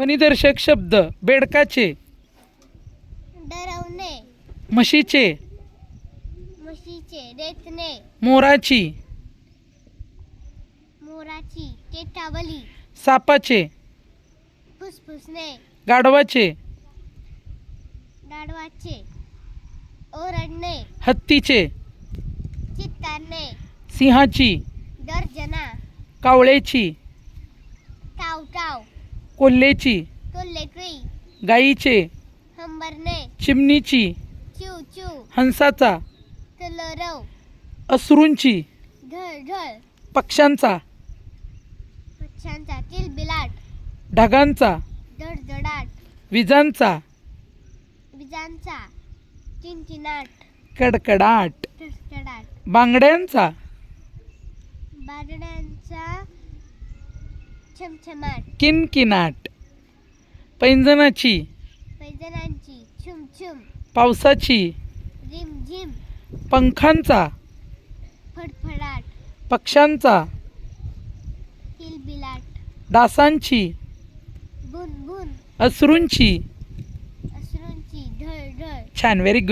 ध्वनिदर्शक शब्द बेडकाचे. डरवणे. म्हशीचे. म्हशीचे रेतणे. मोराची. मोराची टेटावली सापाचे. फुसफुसणे. गाढवाचे. गाढवाचे. ओरडणे. हत्तीचे. चित्कारणे सिंहाची. गर्जना. कावळ्याची टाव टाव कोल्हेची गाईचे हंबरणे चिमणीची चू चू हंसाचा ढळ ढळ पक्ष्यांचा पक्ष्यांचा किलबिलाट ढगांचा धडधडाट विजांचा विजांचा चिंचिनाट कडकडाट कडकडाट बांगड्यांचा बारड्यांचा छमछमाट. किनकिनाट. पैंजणाची. पैजणांची. छुमछुम. पावसाची. रिमझिम. पंखांचा. फडफडाट. पक्ष्यांचा. किलबिलाट. डासांची. बुनबुन. अश्रूंची अश्रूंची ढळ ढळ छान व्हेरी गुड